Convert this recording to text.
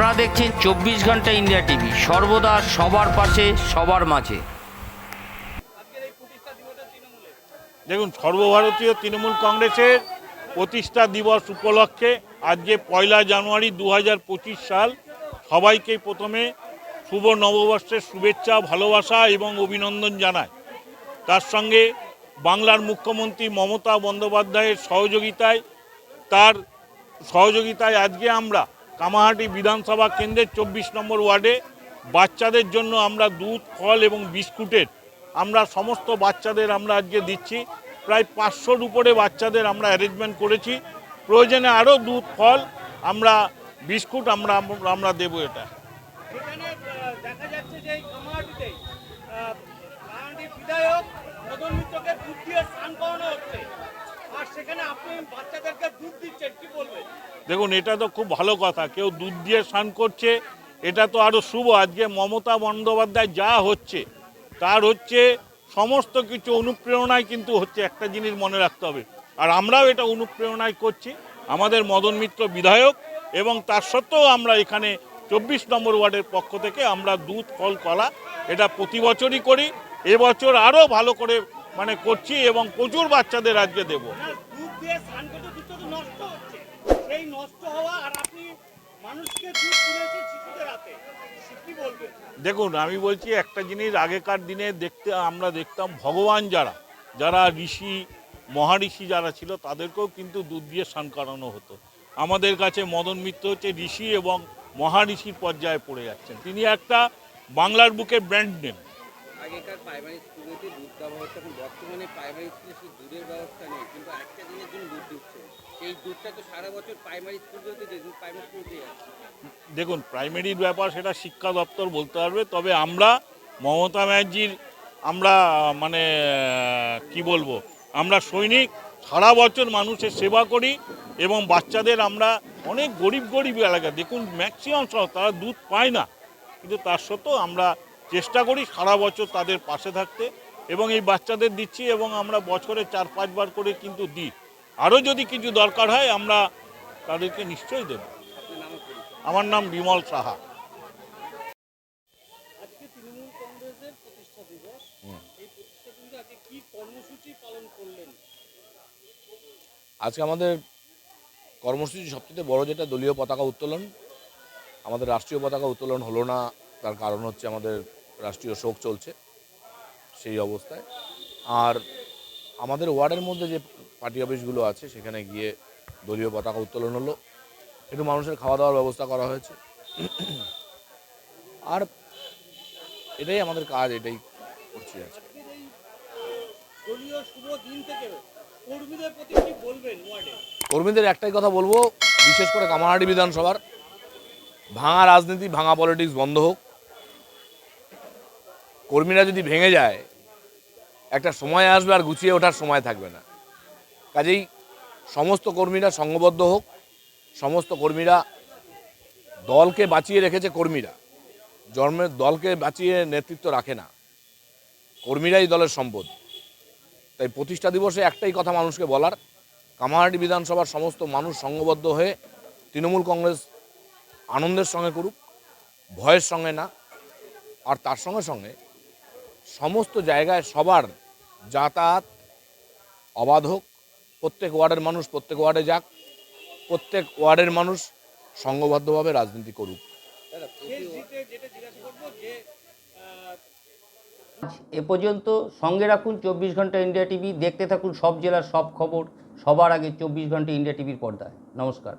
আপনারা দেখছেন চব্বিশ ঘণ্টা ইন্ডিয়া টিভি। সর্বদা সবার পাশে, সবার মাঝে। দেখুন, সর্বভারতীয় তৃণমূল কংগ্রেসের প্রতিষ্ঠা দিবস উপলক্ষে আজকে পয়লা জানুয়ারি দু হাজার পঁচিশ সাল সবাইকে প্রথমে শুভ নববর্ষের শুভেচ্ছা, ভালোবাসা এবং অভিনন্দন জানায়। তার সঙ্গে বাংলার মুখ্যমন্ত্রী মমতা বন্দ্যোপাধ্যায়ের সহযোগিতায়, তার সহযোগিতায় আজকে আমরা কামাহাটি বিধানসভা কেন্দ্রের চব্বিশ নম্বর ওয়ার্ডে বাচ্চাদের জন্য আমরা দুধ, ফল এবং বিস্কুটের আমরা সমস্ত বাচ্চাদের আমরা আজকে দিচ্ছি। প্রায় পাঁচশোর উপরে বাচ্চাদের আমরা অ্যারেঞ্জমেন্ট করেছি। প্রয়োজনে আরও দুধ, ফল আমরা, বিস্কুট আমরা আমরা দেবো এটা। বিধায়ক দেখুন, এটা তো খুব ভালো কথা। কেউ দুধ দিয়ে স্নান করছে, এটা তো আরও শুভ। আজকে মমতা বন্দ্যোপাধ্যায় যা হচ্ছে, তার হচ্ছে সমস্ত কিছু অনুপ্রেরণায় কিন্তু হচ্ছে একটা জিনিস মনে রাখতে হবে। আর আমরাও এটা অনুপ্রেরণায় করছি, আমাদের মদন মিত্র বিধায়ক, এবং তার সত্ত্বেও আমরা এখানে চব্বিশ নম্বর ওয়ার্ডের পক্ষ থেকে আমরা দুধ, ফল, কলা এটা প্রতি বছরই করি। এবছর আরও ভালো করে মানে করছি এবং প্রচুর বাচ্চাদের আজকে দেবো। না দুধ দিয়ে স্নান করতে দুধ তো নষ্ট হচ্ছে। সেই নষ্ট হওয়া আর আপনি মানুষকে দুধ তুলেছেন শিশুদের হাতে কি বলবেন দেখুন আমি বলছি একটা জিনিস আগেকার দিনে দেখতে আমরা দেখতাম ভগবান যারা যারা ঋষি মহাঋষি যারা ছিল তাদেরকেও কিন্তু দুধ দিয়ে স্নান করানো হতো। আমাদের কাছে মদন মিত্র হচ্ছে ঋষি এবং মহাঋষির পর্যায়ে পড়ে যাচ্ছেন। তিনি একটা বাংলার বুকে ব্র্যান্ড নেম আগেকার প্রাইমারি স্কুলেতে দুধ দেওয়া হতো এখন বর্তমানে প্রাইমারি স্কুলে শুধু দুধের ব্যবস্থা নেই, কিন্তু একটা দিনের জন্য দুধ দিচ্ছে। সেই দুধটা তো সারা বছর প্রাইমারি স্কুলগুলোতে প্রাইমারি স্কুলতে দেখুন প্রাইমারির ব্যাপার সেটা শিক্ষা দপ্তর বলতে পারবে, তবে আমরা মমতা ব্যানার্জির আমরা মানে কি বলব, আমরা সৈনিক, সারা বছর মানুষের সেবা করি এবং বাচ্চাদের আমরা অনেক গরিব গরিব এলাকা, দেখুন ম্যাক্সিমাম সহ, তারা দুধ পায় না, কিন্তু তার সত্ত্বেও আমরা চেষ্টা করি সারা বছর তাদের পাশে থাকতে এবং এই বাচ্চাদের দিচ্ছি এবং আমরা বছরে চার পাঁচবার করে কিন্তু দিই। আরও যদি কিছু দরকার হয় আমরা তাদেরকে নিশ্চয়ই দেবো। আমার নাম বিমল সাহা। আজকে তৃণমূল কংগ্রেসের প্রতিষ্ঠা দিবস। এই প্রতিষ্ঠা দিবসে আজকে কি কর্মসূচি আজকে আমাদের কর্মসূচি সবচেয়ে বড় যেটা দলীয় পতাকা উত্তোলন। আমাদের রাষ্ট্রীয় পতাকা উত্তোলন হলো না তার কারণ হচ্ছে আমাদের রাষ্ট্রীয় শোক চলছে সেই অবস্থায়। আর আমাদের ওয়ার্ডের মধ্যে যে পার্টি অফিসগুলো আছে সেখানে গিয়ে দলীয় পতাকা উত্তোলন হলো। একটু মানুষের খাওয়া দাওয়ার ব্যবস্থা করা হয়েছে। আর এটাই আমাদের কাজ এটাই করছি আজকে। কর্মীদের একটাই কথা বলব বিশেষ করে কামারহাটি বিধানসভার। ভাঙা রাজনীতি ভাঙা পলিটিক্স বন্ধ হোক। কর্মীরা যদি ভেঙে যায়, একটা সময় আসবে আর গুছিয়ে ওঠার সময় থাকবে না। কাজেই সমস্ত কর্মীরা সংঘবদ্ধ হোক, সমস্ত কর্মীরা দলকে বাঁচিয়ে রেখেছে কর্মীরা জন্মের দলকে বাঁচিয়ে নেতৃত্ব রাখে না। কর্মীরাই দলের সম্পদ। তাই প্রতিষ্ঠা দিবসে একটাই কথা মানুষকে বলার, কামারহাটি বিধানসভার সমস্ত মানুষ সংঘবদ্ধ হয়ে তৃণমূল কংগ্রেস আনন্দের সঙ্গে করুক, ভয়ের সঙ্গে না, আর তার সঙ্গে সঙ্গে সমস্ত জায়গায় সবার যাতায়াত অবাধ হোক। প্রত্যেক ওয়ার্ডের মানুষ প্রত্যেক ওয়ার্ডে যাক। প্রত্যেক ওয়ার্ডের মানুষ সংঘবদ্ধভাবে রাজনীতি করুক। এ পর্যন্ত সঙ্গে রাখুন চব্বিশ ঘণ্টা ইন্ডিয়া টিভি। দেখতে থাকুন সব জেলার সব খবর। সবার আগে চব্বিশ ঘণ্টা ইন্ডিয়া টিভির পর্দায়। নমস্কার।